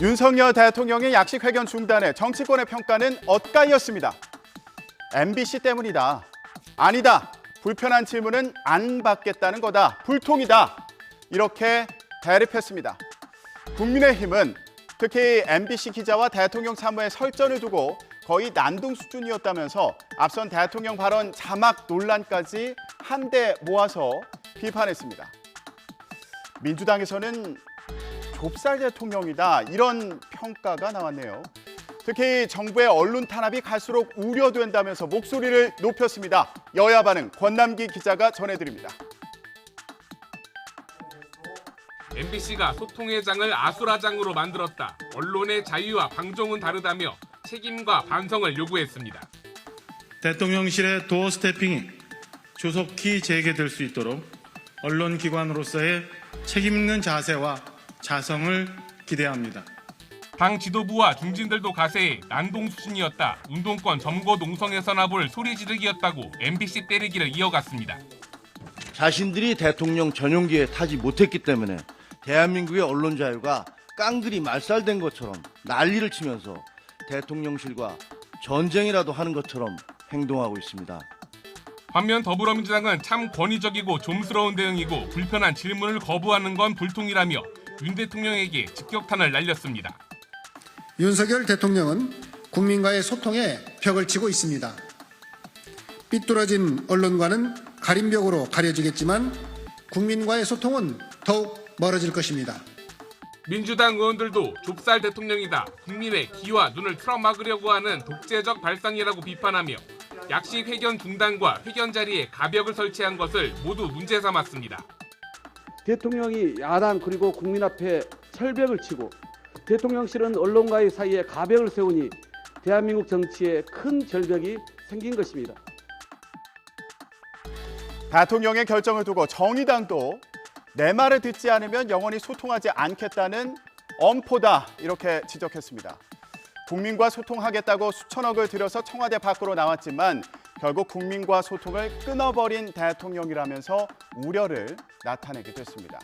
윤석열 대통령의 약식 회견 중단에 정치권의 평가는 엇갈렸습니다. MBC 때문이다. 아니다. 불편한 질문은 안 받겠다는 거다. 불통이다. 이렇게 대립했습니다. 국민의힘은 특히 MBC 기자와 대통령 사무의 설전을 두고 거의 난동 수준이었다면서 앞선 대통령 발언 자막 논란까지 한데 모아서 비판했습니다. 민주당에서는 좁쌀 대통령이다 이런 평가가 나왔네요. 특히 정부의 언론 탄압이 갈수록 우려된다면서 목소리를 높였습니다. 여야 반응 권남기 기자가 전해드립니다. MBC가 소통의 장을 아수라장으로 만들었다. 언론의 자유와 방종은 다르다며 책임과 반성을 요구했습니다. 대통령실의 도어 스태핑이 조속히 재개될 수 있도록 언론기관으로서의 책임 있는 자세와 자성을 기대합니다. 당 지도부와 중진들도 가세해 난동 수준이었다. 운동권 점거 농성에서나 볼 소리 지르기였다고 MBC 때리기를 이어갔습니다. 자신들이 대통령 전용기에 타지 못했기 때문에 대한민국의 언론 자유가 깡그리 말살된 것처럼 난리를 치면서 대통령실과 전쟁이라도 하는 것처럼 행동하고 있습니다. 반면 더불어민주당은 참 권위적이고 좀스러운 대응이고 불편한 질문을 거부하는 건 불통이라며 윤 대통령에게 직격탄을 날렸습니다. 윤석열 대통령은 국민과의 소통에 벽을 치고 있습니다. 삐뚤어진 언론과는 가림벽으로 가려지겠지만 국민과의 소통은 더욱 멀어질 것입니다. 민주당 의원들도 좁쌀 대통령이다. 국민의 귀와 눈을 틀어막으려고 하는 독재적 발상이라고 비판하며 약식 회견 중단과 회견 자리에 가벽을 설치한 것을 모두 문제 삼았습니다. 대통령이 야당 그리고 국민 앞에 철벽을 치고 대통령실은 언론과의 사이에 가벽을 세우니 대한민국 정치에 큰 절벽이 생긴 것입니다. 대통령의 결정을 두고 정의당도 내 말을 듣지 않으면 영원히 소통하지 않겠다는 엄포다 이렇게 지적했습니다. 국민과 소통하겠다고 수천억을 들여서 청와대 밖으로 나왔지만 결국 국민과 소통을 끊어버린 대통령이라면서 우려를 나타내게 됐습니다.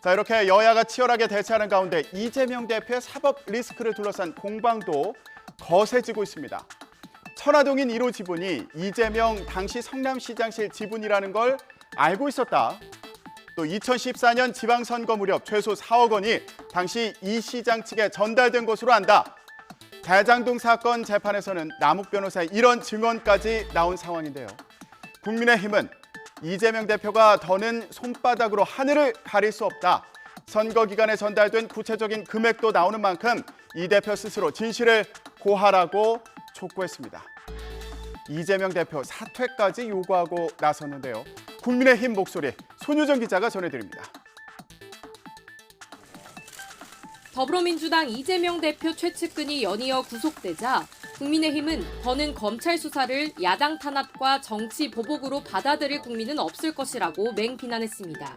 자 이렇게 여야가 치열하게 대치하는 가운데 이재명 대표의 사법 리스크를 둘러싼 공방도 거세지고 있습니다. 천화동인 1호 지분이 이재명 당시 성남시장실 지분이라는 걸 알고 있었다. 또 2014년 지방선거 무렵 최소 4억 원이 당시 이 시장 측에 전달된 것으로 안다. 대장동 사건 재판에서는 남욱 변호사의 이런 증언까지 나온 상황인데요. 국민의힘은 이재명 대표가 더는 손바닥으로 하늘을 가릴 수 없다. 선거 기간에 전달된 구체적인 금액도 나오는 만큼 이 대표 스스로 진실을 고하라고 촉구했습니다. 이재명 대표 사퇴까지 요구하고 나섰는데요. 국민의힘 목소리 손유정 기자가 전해드립니다. 더불어민주당 이재명 대표 최측근이 연이어 구속되자 국민의힘은 더는 검찰 수사를 야당 탄압과 정치 보복으로 받아들일 국민은 없을 것이라고 맹비난했습니다.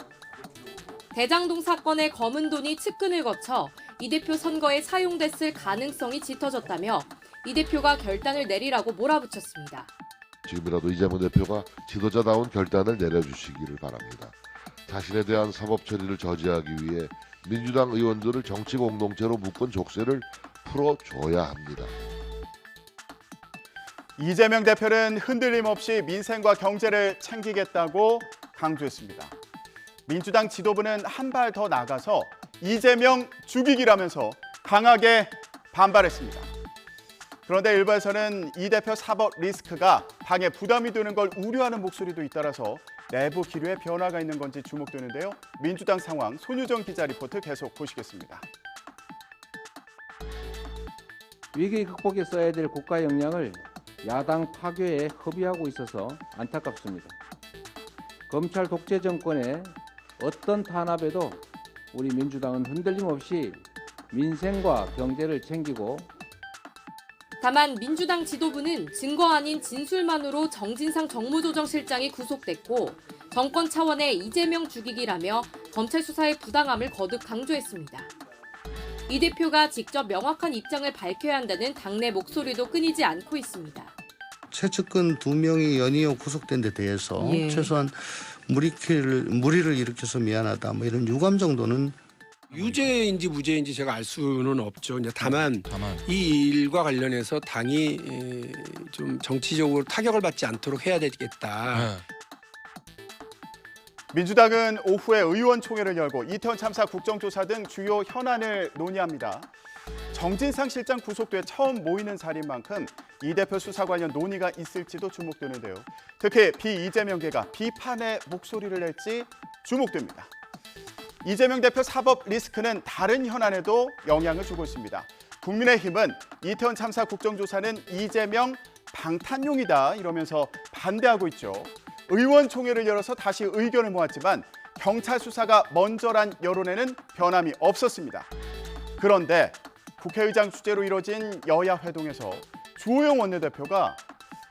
대장동 사건의 검은 돈이 측근을 거쳐 이 대표 선거에 사용됐을 가능성이 짙어졌다며 이 대표가 결단을 내리라고 몰아붙였습니다. 지금이라도 이재명 대표가 지도자다운 결단을 내려주시기를 바랍니다. 자신에 대한 사법 처리를 저지하기 위해 민주당 의원들을 정치 공동체로 묶은 족쇄를 풀어줘야 합니다. 이재명 대표는 흔들림 없이 민생과 경제를 챙기겠다고 강조했습니다. 민주당 지도부는 한 발 더 나가서 이재명 죽이기라면서 강하게 반발했습니다. 그런데 일부에서는 이 대표 사법 리스크가 당에 부담이 되는 걸 우려하는 목소리도 잇따라서 내부 기류에 변화가 있는 건지 주목되는데요. 민주당 상황 손유정 기자 리포트 계속 보시겠습니다. 위기 극복에 써야 될 국가 역량을 야당 파괴에 허비하고 있어서 안타깝습니다. 검찰 독재 정권의 어떤 탄압에도 우리 민주당은 흔들림 없이 민생과 경제를 챙기고 다만 민주당 지도부는 증거 아닌 진술만으로 정진상 정무조정실장이 구속됐고 정권 차원의 이재명 죽이기라며 검찰 수사의 부당함을 거듭 강조했습니다. 이 대표가 직접 명확한 입장을 밝혀야 한다는 당내 목소리도 끊이지 않고 있습니다. 최측근 두 명이 연이어 구속된 데 대해서 예. 최소한 무리를 무리를 일으켜서 미안하다 뭐 이런 유감 정도는 유죄인지 무죄인지 제가 알 수는 없죠. 이제 다만 이 일과 관련해서 당이 에, 좀 정치적으로 타격을 받지 않도록 해야 되겠다. 민주당은 오후에 의원총회를 열고 이태원 참사 국정조사 등 주요 현안을 논의합니다. 정진상 실장 구속돼 처음 모이는 자리인 만큼 이 대표 수사 관련 논의가 있을지도 주목되는데요. 특히 비이재명계가 비판의 목소리를 낼지 주목됩니다. 이재명 대표 사법 리스크는 다른 현안에도 영향을 주고 있습니다. 국민의힘은 이태원 참사 국정조사는 이재명 방탄용이다 이러면서 반대하고 있죠. 의원총회를 열어서 다시 의견을 모았지만 경찰 수사가 먼저란 여론에는 변함이 없었습니다. 그런데 국회의장 주재로 이뤄진 여야 회동에서 주호영 원내대표가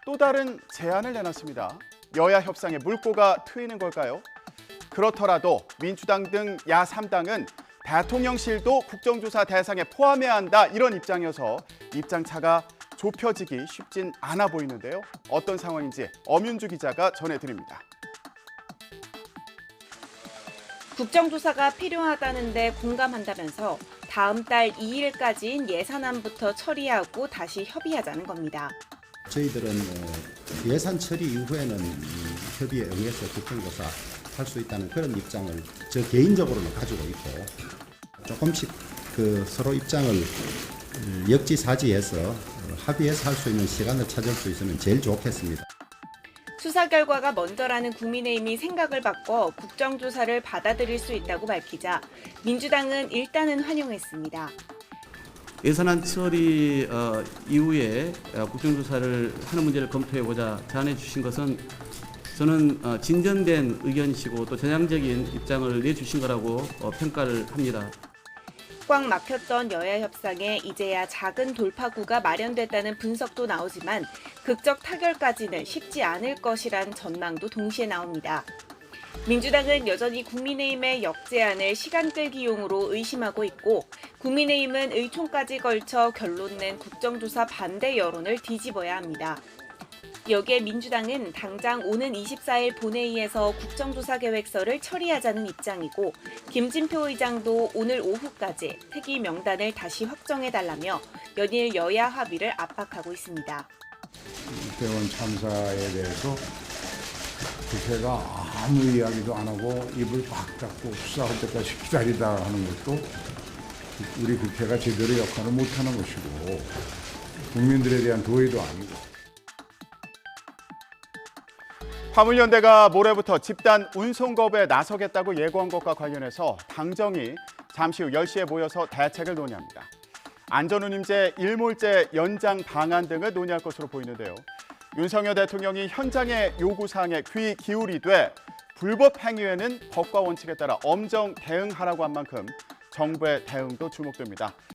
또 다른 제안을 내놨습니다. 여야 협상에 물꼬가 트이는 걸까요? 그렇더라도 민주당 등 야3당은 대통령실도 국정조사 대상에 포함해야 한다 이런 입장이어서 입장차가 좁혀지기 쉽진 않아 보이는데요. 어떤 상황인지 엄윤주 기자가 전해드립니다. 국정조사가 필요하다는데 공감한다면서 다음 달 2일까지인 예산안부터 처리하고 다시 협의하자는 겁니다. 저희들은 어, 예산 처리 이후에는 이 협의에 응해서 국정조사 할 수 있다는 그런 입장을 저 개인적으로는 가지고 있고 조금씩 그 서로 입장을 음, 역지사지해서 어, 합의해서 할 수 있는 시간을 찾을 수 있으면 제일 좋겠습니다. 수사 결과가 먼저라는 국민의힘이 생각을 바꿔 국정조사를 받아들일 수 있다고 밝히자 민주당은 일단은 환영했습니다. 예산안 처리 어, 이후에 어, 국정조사를 하는 문제를 검토해보자 제안해 주신 것은 저는 어, 진전된 의견이시고 또 전향적인 입장을 내주신 거라고 어, 평가를 합니다. 꽉 막혔던 여야 협상에 이제야 작은 돌파구가 마련됐다는 분석도 나오지만 극적 타결까지는 쉽지 않을 것이란 전망도 동시에 나옵니다. 민주당은 여전히 국민의힘의 역제안을 시간 끌기용으로 의심하고 있고 국민의힘은 의총까지 걸쳐 결론 낸 국정조사 반대 여론을 뒤집어야 합니다. 여기에 민주당은 당장 오는 24일 본회의에서 국정조사 계획서를 처리하자는 입장이고 김진표 의장도 오늘 오후까지 특위 명단을 다시 확정해달라며 연일 여야 합의를 압박하고 있습니다. 이태원 참사에 대해서 국회가 아무 이야기도 안 하고 입을 꽉 닫고 수사할 때까지 기다리다 하는 것도 우리 국회가 제대로 역할을 못하는 것이고 국민들에 대한 도의도 아니고 화물연대가 모레부터 집단 운송업에 나서겠다고 예고한 것과 관련해서 당정이 잠시 후 10시에 모여서 대책을 논의합니다. 안전운임제 일몰제 연장 방안 등을 논의할 것으로 보이는데요. 윤석열 대통령이 현장의 요구사항에 귀 기울이되 불법 행위에는 법과 원칙에 따라 엄정 대응하라고 한 만큼 정부의 대응도 주목됩니다.